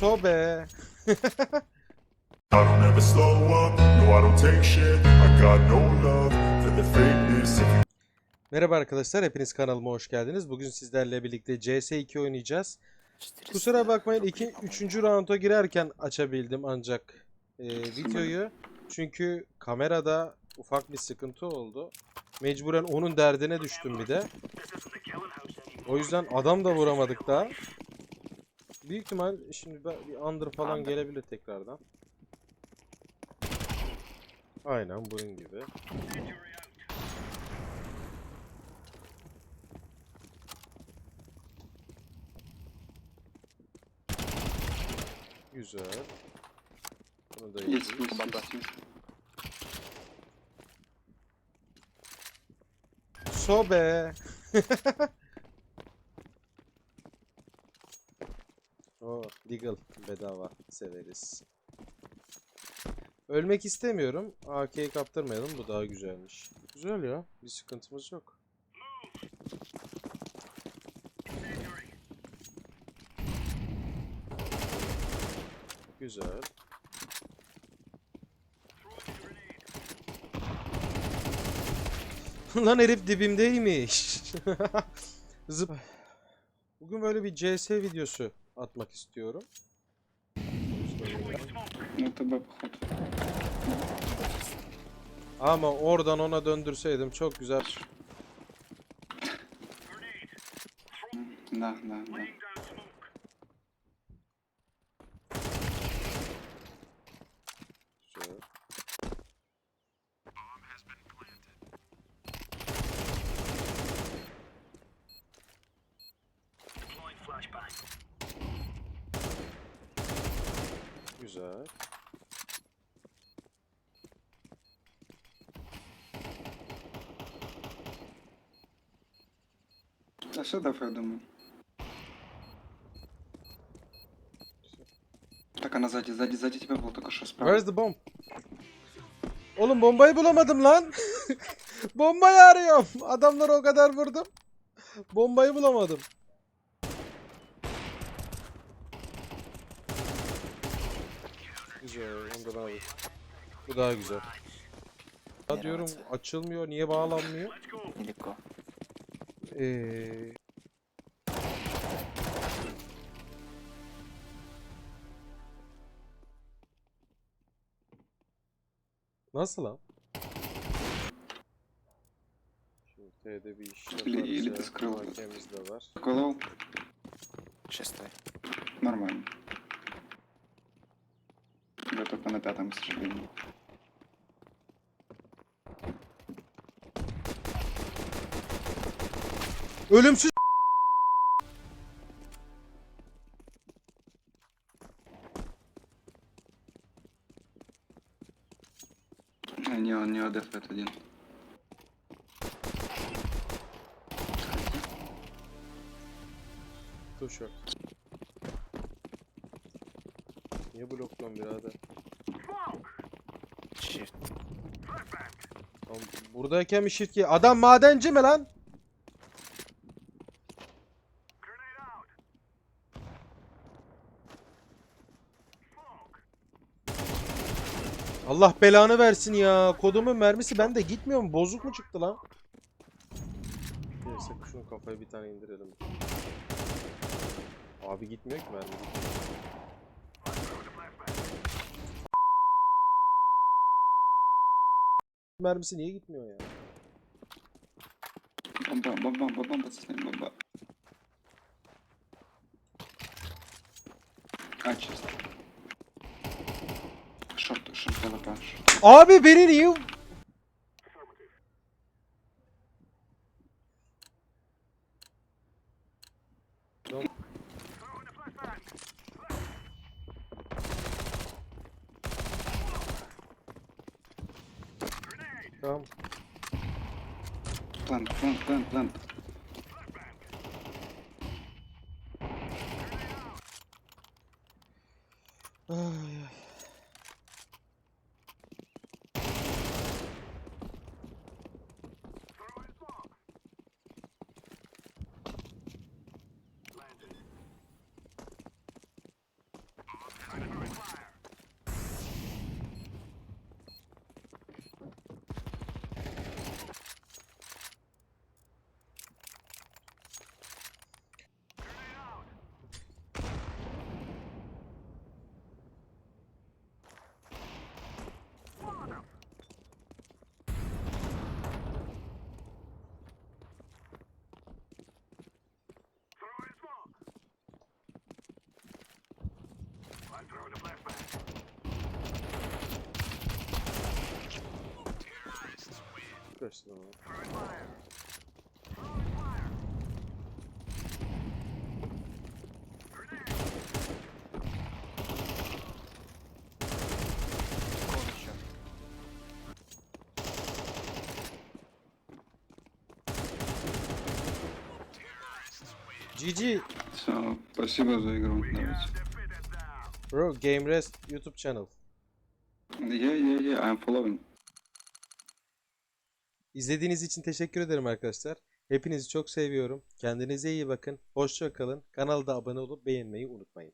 Sobe. I don't ever slow up, no I don't take shit I got no love for the fakeness If you Merhaba arkadaşlar, hepiniz kanalıma hoş geldiniz. Bugün sizlerle birlikte CS2 oynayacağız. Kusura bakmayın, 2 3. rounda girerken açabildim ancak e, videoyu. Çünkü kamerada ufak bir sıkıntı oldu. Mecburen onun derdine düştüm bir de. O yüzden adam da vuramadık daha. Büyük ihtimal şimdi ben- bir under falan gelebilir tekrardan. Aynen bunun gibi. Güzel. Bunu da Есть, yedik. есть, есть, есть. Sobe. O Deagle bedava severiz. Ölmek istemiyorum. AK'yi kaptırmayalım. Bu daha güzelmiş. Güzel ya. Bir sıkıntımız yok. Güzel. Lan herif dibimdeymiş. Zıp. Bugün böyle bir CS videosu atmak istiyorum. Ну, ТБ, походу. Ama oradan ona döndürseydim çok güzel. Да, да, да. Güzel. А что давай, я думаю? Так, она сзади, сзади, сзади тебя была только что справа. Where's the bomb? Oğlum bombayı bulamadım lan. Bombayı arıyorum. Adamları o kadar vurdum. Bombayı bulamadım. Güzel. Ondan abi. Bu daha güzel. Ya diyorum açılmıyor. Niye bağlanmıyor? Недалеко. Ee... Nasıl lan? Şimdi T'de bir iş Или- или yaparız ты ya. скрыл. Hakemiz de var. Колол? Шестой. Нормально. На пятом, к сожалению. Ölümsüz А, Не, он не отдыхает один. Dur şu. Niye bloklan birader? Shift. Oğlum buradayken bir shift ki adam madenci mi lan? Allah belanı versin ya. Kodumun mermisi bende gitmiyor mu? Bozuk mu çıktı lan? Neyse şunu kafaya bir tane indirelim. Abi gitmiyor ki mermi. mermisi niye gitmiyor ya? Bomba bomba bomba bomba sistem bomba. Kaç. Short short galiba short. Abi beni niye... Don't Tamam. Плант, плант, плант, плант. Ay, Konuşuyor. GG Все, спасибо за игру. Давайте. bro Game Rest YouTube channel. Yeah, yeah, yeah, I'm following. İzlediğiniz için teşekkür ederim arkadaşlar. Hepinizi çok seviyorum. Kendinize iyi bakın. Hoşça kalın. Kanalda abone olup beğenmeyi unutmayın.